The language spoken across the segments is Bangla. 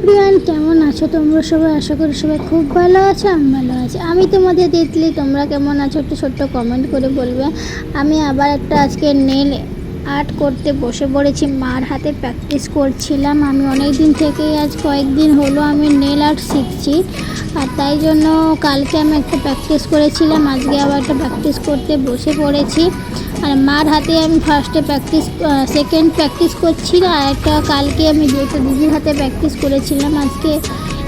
এভরিওয়ান, কেমন আছো তোমরা সবাই? আশা করি সবাই খুব ভালো আছো, আমি ভালো আছি। আমি তোমাদের দেখলি তোমরা কেমন আছো? একটু ছোট্ট কমেন্ট করে বলবে। আমি আবার একটা আজকে নেল আর্ট করতে বসে পড়েছি, মার হাতে প্র্যাকটিস করছিলাম। আমি অনেক দিন থেকেই আজ কয়েকদিন হলো আমি নেল আর্ট শিখছি। আর তাই জন্য কালকে আমি একটা প্র্যাকটিস করেছিলাম, আজকে আবার একটা প্র্যাকটিস করতে বসে পড়েছি। আর মার হাতে আমি ফার্স্টে প্র্যাকটিস সেকেন্ড প্র্যাকটিস করছি আর একটা কালকে আমি যেহেতু দিদির হাতে প্র্যাকটিস করেছিলাম, আজকে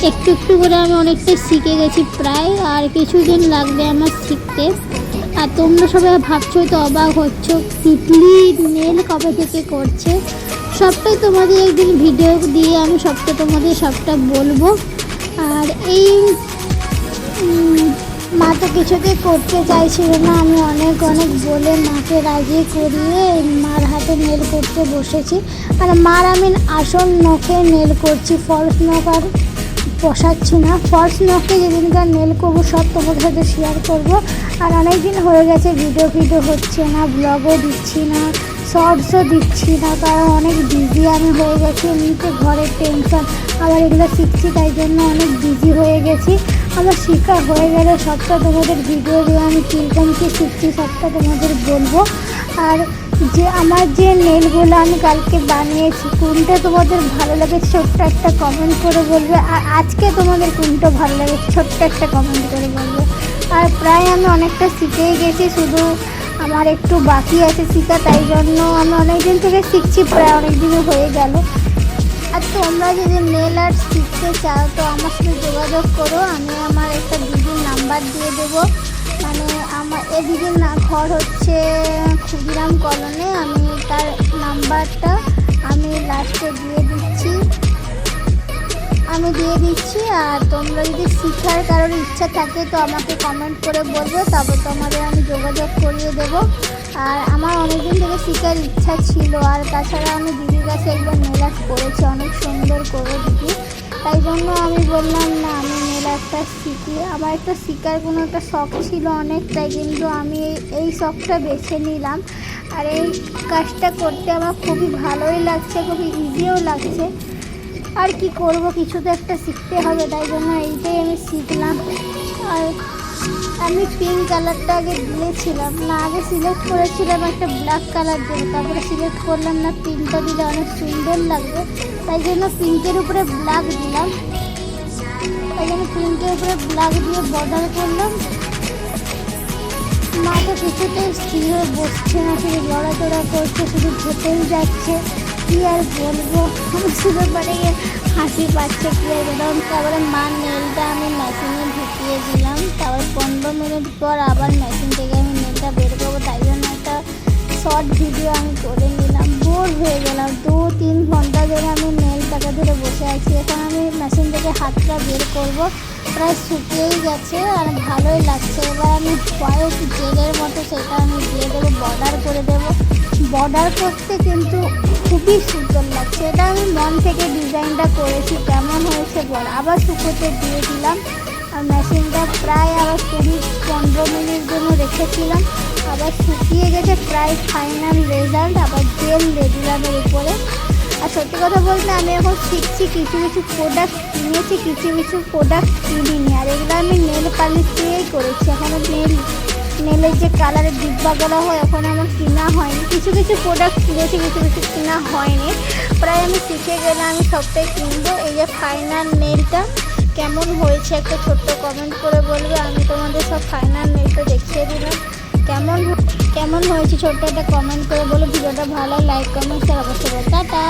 একটু একটু করে আমি অনেকটাই শিখে গেছি প্রায়, আর কিছুদিন লাগবে আমার শিখতে। আর তোমরা সবাই ভাবছ তো অবাক হচ্ছ, তিতলি নেল কবে থেকে করছে? সবটাই তোমাদের একদিন ভিডিও দিয়ে আমি সবটা তোমাদের সবটা বলব। আর এই তো কিছুতেই করতে চাইছিল না। আমি অনেক অনেক বলে মাকে রাজি করিয়ে মার হাতে নেল করতে বসেছি। আর মার আমি আসল নখে নেল করছি। ফলস নখ আর বসাচ্ছি না। ফলস নখে যেদিনকার নেল করব, সব তোমাদের সাথে শেয়ার করব। আর অনেক দিন হয়ে গেছে ভিডিও ভিডিও হচ্ছে না ব্লগও দিচ্ছি না শর্টসও দিচ্ছি না। কারণ অনেক বিজি আমি হয়ে গেছি। এমনিতে ঘরের টেনশন আবার এগুলো শিখছি, তাই জন্য অনেক বিজি হয়ে গেছি। আমার শেখা হয়ে গেলে সবটা তোমাদের ভিডিও দিয়ে আমি কীরকম কী শিখছি, সবটা তোমাদের বলব। আর যে আমার যে নেলগুলো আমি কালকে বানিয়েছি, কোনটা তোমাদের ভালো লাগে ছোট্ট একটা কমেন্ট করে বলবে। আর আজকে তোমাদের কোনটা ভালো লাগে ছোট্ট একটা কমেন্ট করে বলবে। আর প্রায় আমি অনেকটা শিখেই গেছি, শুধু আমার একটু বাকি আছে শিখা তাই জন্য আমি অনেক দিন থেকে শিখছি, প্রায় অনেক দিনই হয়ে গেল। তোমরা যদি নেল আর্ট শিখতে চাও, তো আমার সাথে যোগাযোগ করো। আমি আমার একটা দিদির নাম্বার দিয়ে দেবো। মানে আমার এই দিদির না, ঘর হচ্ছে ক্ষুদিরাম কলোনে। আমি তার নাম্বারটা আমি লাস্টে দিয়ে দিচ্ছি। আমি দিয়ে দিচ্ছি, আর তোমরা যদি শেখার কারোর ইচ্ছা থাকে, তো আমাকে কমেন্ট করে বলবে। তারপর তোমাদের আমি যোগাযোগ করিয়ে দেবো। আর আমার অনেকদিন থেকে শেখার ইচ্ছা ছিল, আর তাছাড়া আমি দিদির কাছে একবার নেলাট করেছি, অনেক সুন্দর করে দিদি। তাই জন্য আমি বললাম, না, আমি নেলাটটা শিখি। আমার একটা শিকার কোনো একটা শখ ছিল অনেকটাই, কিন্তু আমি এই শখটা বেছে নিলাম। আর এই কাজটা করতে আমার খুবই ভালোই লাগছে, খুবই ইজিও লাগছে। আর কি করব, কিছু তো একটা শিখতে হবে, তাই জন্য এইটাই আমি শিখলাম। আর আমি পিঙ্ক কালারটা আগে দিয়েছিলাম। না, আগে সিলেক্ট করেছিলাম একটা ব্ল্যাক কালার দেবো তারপরে সিলেক্ট করলাম না পিঙ্কটা দিলে অনেক সুন্দর লাগবে। তাই জন্য পিঙ্কের উপরে ব্ল্যাক দিলাম। তাই জন্য পিঙ্কের উপরে ব্ল্যাক দিয়ে বর্ডার করলাম। মা তো কিছুতেই স্থির হয়ে বসছে না, শুধু লড়াচড়া করছে, শুধু ঘেটেই যাচ্ছে। কি আর বলব? শুধু মানে হাসি পাচ্ছে, কি আর বললাম তারপরে মা নেলটা আমি মেশিনে ঢুকিয়ে দিলাম। তারপর পনেরো মিনিট পর আবার মেশিন থেকে আমি নেলটা বের করব। তাই জন্য একটা শর্ট ভিডিও আমি করে নিলাম। বোর হয়ে গেলাম। দু, তিন ঘণ্টা ধরে আমি নেলটাকে ধরে বসে আছি। এখন আমি মেশিন থেকে হাতটা বের করব। প্রায় শুকিয়েই গেছে আর ভালোই লাগছে। এবার আমি কয়েক জেলের মতো, সেটা আমি দিয়ে দেবো বর্ডার করে দেবো। বর্ডার করতে কিন্তু খুবই সুন্দর লাগছে। এটা আমি মন থেকে ডিজাইনটা করেছি। কেমন হয়েছে বল? আবার শুকোতে দিয়ে দিলাম। আর রেখেছিলাম আবার শুকিয়ে গেছে, প্রায় ফাইনাল রেজাল্ট আবার জেল দিয়ে দিলাম এর উপরে। আর সত্যি কথা বলতে আমি এখন শিখছি কিছু কিছু প্রোডাক্ট কিনেছি, কিছু কিছু প্রোডাক্ট কিনিনি। আর এগুলো আমি নেল পালিশ দিয়েই করেছি। এখনও নেল নেলের যে কালারের ডিব্বাগুলো হয়, ওখানে আমার কেনা হয়নি। কিছু কিছু প্রোডাক্ট কিনেছি, কিছু কিছু কেনা হয়নি। প্রায় আমি শিখে গেলে আমি সবটাই কিনবো। এই যে ফাইনাল নেলটা কেমন হয়েছে একটা ছোট্ট কমেন্ট করে বলবে, আমি তোমাদের সব ফাইনাল নেলটা দেখিয়ে দিলাম কেমন কেমন হয়েছে ছোট্ট একটা কমেন্ট করে বলো, ভিডিওটা ভালো লাইক কমেন্ট শেয়ার অবশ্যই। টাটা